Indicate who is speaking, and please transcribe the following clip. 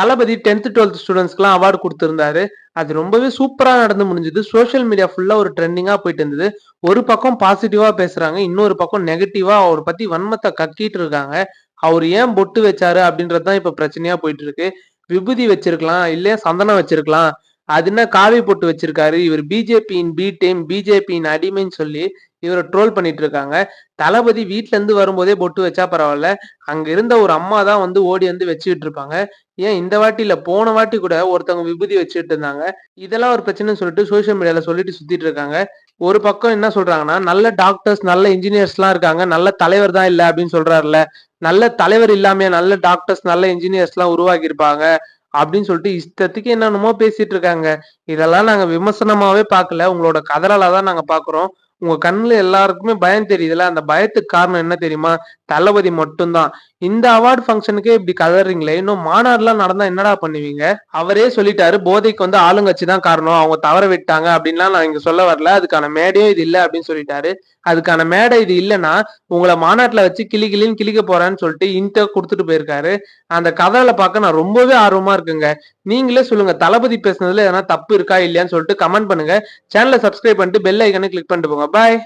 Speaker 1: தளபதி tenth twelfth ஸ்டூடெண்ட்ஸ்க்குலாம் award கொடுத்துருந்தாரு. அது ரொம்பவே சூப்பரா நடந்து முடிஞ்சது. சோஷியல் மீடியா ஃபுல்லா ஒரு ட்ரெண்டிங்கா போயிட்டு இருந்தது. ஒரு பக்கம் பாசிட்டிவா பேசுறாங்க இன்னொரு பக்கம் நெகட்டிவா அவரை பத்தி வன்மத்தை கக்கிட்டு இருக்காங்க. அவர் ஏன் பொட்டு வச்சாரு அப்படின்றது தான் இப்ப பிரச்சனையா போயிட்டு இருக்கு. விபூதி வச்சிருக்கலாம் இல்லையா சந்தனம் வச்சிருக்கலாம். அது என்ன காவி பொட்டு வச்சிருக்காரு? இவர் பிஜேபியின் பி டீம் பிஜேபியின் அடிமைன்னு சொல்லி இவரை ட்ரோல் பண்ணிட்டு இருக்காங்க தளபதி வீட்ல இருந்து வரும்போதே பொட்டு வச்சா பரவாயில்ல. அங்க இருந்த ஒரு அம்மா தான் வந்து ஓடி வந்து வச்சுக்கிட்டு இருப்பாங்க ஏன் இந்த வாட்டி இல்ல போன வாட்டி கூட ஒருத்தவங்க விபூதி வச்சுட்டு இருந்தாங்க இதெல்லாம் ஒரு பிரச்சனைன்னு சொல்லிட்டு சோஷியல் மீடியால சொல்லிட்டு சுத்திட்டு இருக்காங்க ஒரு பக்கம் என்ன சொல்றாங்கன்னா நல்ல டாக்டர்ஸ் நல்ல இன்ஜினியர்ஸ் எல்லாம் இருக்காங்க. நல்ல தலைவர் தான் இல்ல அப்படின்னு சொல்றாருல நல்ல தலைவர் இல்லாம நல்ல டாக்டர்ஸ் நல்ல இன்ஜினியர்ஸ் எல்லாம் உருவாக்கி இருப்பாங்க அப்படின்னு சொல்லிட்டு இஷ்டத்துக்கு என்னென்னமோ பேசிட்டு இருக்காங்க இதெல்லாம் நாங்க விமர்சனமாவே பார்க்கல. உங்களோட கதறால தான் நாங்க பாக்குறோம் உங்க கண்ணுல எல்லாருக்குமே பயம் தெரியுதுல அந்த பயத்துக்கு காரணம் என்ன தெரியுமா? தளபதி மட்டும்தான். இந்த அவார்டு ஃபங்க்ஷனுக்கே இப்படி கதறீங்களே? இன்னும் மாநாடுலாம் நடந்தா என்னடா பண்ணுவீங்க? அவரே சொல்லிட்டாரு போதைக்கு வந்து ஆளுங்கட்சி தான் காரணம். அவங்க தவற விட்டாங்க. அப்படின்லாம் நான் இங்க சொல்ல வரல. அதுக்கான மேடையும் இது இல்ல அப்படின்னு சொல்லிட்டாரு. அதுக்கான மேடை இது இல்லைன்னா உங்களை மாநாட்டுல வச்சு கிளி கிளின்னு கிளிக்க போறேன்னு சொல்லிட்டு இன்டர் கொடுத்துட்டு போயிருக்காரு. அந்த கதையில பார்க்க நான் ரொம்பவே ஆர்வமா இருக்குங்க. நீங்களே சொல்லுங்க தளபதி பேசுனதுல எதனா தப்பு இருக்கா இல்லையான்னு சொல்லிட்டு கமெண்ட் பண்ணுங்க. சேனலை சப்ஸ்கிரைப் பண்ணிட்டு பெல் ஐக்கனை கிளிக் பண்ணிட்டு போங்க. பாய்